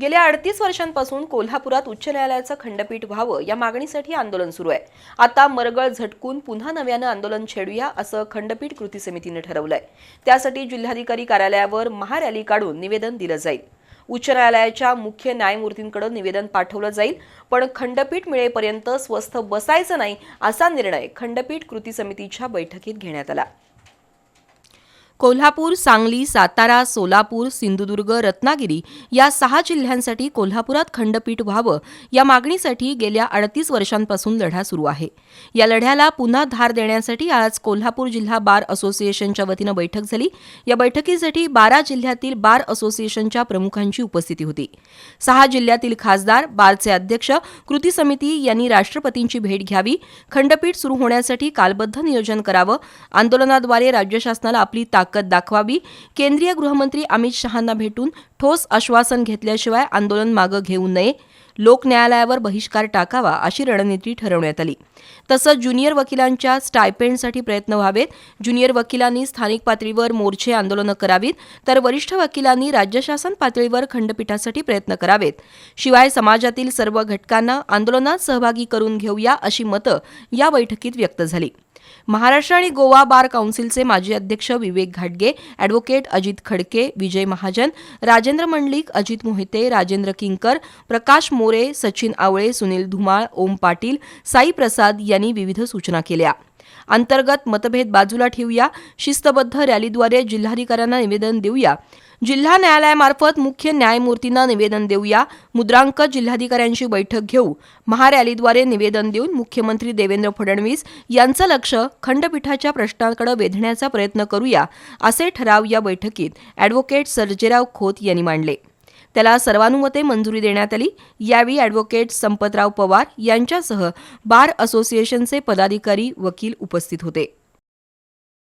गेल्या अडतीस वर्षांपासून कोल्हापुरात उच्च न्यायालयाचं खंडपीठ व्हावं या मागणीसाठी आंदोलन सुरू आहे. आता मरगळ झटकून पुन्हा नव्यानं आंदोलन छेडूया असं खंडपीठ कृती समितीनं ठरवलंय. त्यासाठी जिल्हाधिकारी कार्यालयावर महारॅली काढून निवेदन दिलं जाईल. उच्च न्यायालयाच्या मुख्य न्यायमूर्तींकडे निवेदन पाठवलं जाईल पण खंडपीठ मिळेपर्यंत स्वस्थ बसायचं नाही असा निर्णय खंडपीठ कृती समितीच्या बैठकीत घेण्यात आला. कोल्हापूर सांगली सातारा सोलापूर सिंधुदुर्ग रत्नागिरी या सहा जिल्ह्यांसाठी कोल्हापुरात खंडपीठ व्हावं या मागणीसाठी गेल्या अडतीस वर्षांपासून लढा सुरू आहे. या लढ्याला पुन्हा धार देण्यासाठी आज कोल्हापूर जिल्हा बार असोसिएशनच्या वतीनं बैठक झाली. या बैठकीसाठी बारा जिल्ह्यातील बार असोसिएशनच्या प्रमुखांची उपस्थिती होती. सहा जिल्ह्यातील खासदार बारचे अध्यक्ष कृती समिती यांनी राष्ट्रपतींची भेट घ्यावी. खंडपीठ सुरू होण्यासाठी कालबद्ध नियोजन करावं. आंदोलनाद्वारे राज्य शासनाला आपली ताकद दाखवावी. केंद्रीय गृहमंत्री अमित शहांना भेटून ठोस आश्वासन घेतल्याशिवाय आंदोलन मागं घेऊ नये. लोक न्यायालयावर बहिष्कार टाकावा अशी रणनीती ठरवण्यात आली. तसंच ज्युनियर वकिलांच्या स्टायपेंडसाठी प्रयत्न व्हावेत. ज्युनियर वकिलांनी स्थानिक पातळीवर मोर्चे आंदोलनं करावीत तर वरिष्ठ वकिलांनी राज्य शासन पातळीवर खंडपीठासाठी प्रयत्न करावेत. शिवाय समाजातील सर्व घटकांना आंदोलनात सहभागी करून घेऊया अशी मतं या बैठकीत व्यक्त झाली. महाराष्ट्र आणि गोवा बार काउन्सिलचे माजी अध्यक्ष विवेक घाटगे अॅडव्होकेट अजित खडके विजय महाजन राजेंद्र मंडलिक अजित मोहिते राजेंद्र किंकर प्रकाश मोरे सचिन आवळे सुनील धुमाळ ओम पाटील साई प्रसाद यांनी विविध सूचना केल्या. अंतर्गत मतभेद बाजूला ठेवूया. शिस्तबद्ध रॅलीद्वारे जिल्हाधिकाऱ्यांना निवेदन देऊया. जिल्हा न्यायालयामार्फत मुख्य न्यायमूर्तींना निवेदन देऊया. मुद्रांक जिल्हाधिकाऱ्यांची बैठक घेऊ. महारॅलीद्वारे निवेदन देऊन मुख्यमंत्री देवेंद्र फडणवीस यांचं लक्ष खंडपीठाच्या प्रश्नांकडे वेधण्याचा प्रयत्न करूया असे ठराव या बैठकीत अॅडव्होकेट सर्जेराव खोत यांनी मांडले. त्याला सर्वानुमते मंजुरी देण्यात आली. यावेळी अॅडव्होकेट संपतराव पवार यांच्यासह बार असोसिएशनचे पदाधिकारी वकील उपस्थित होते.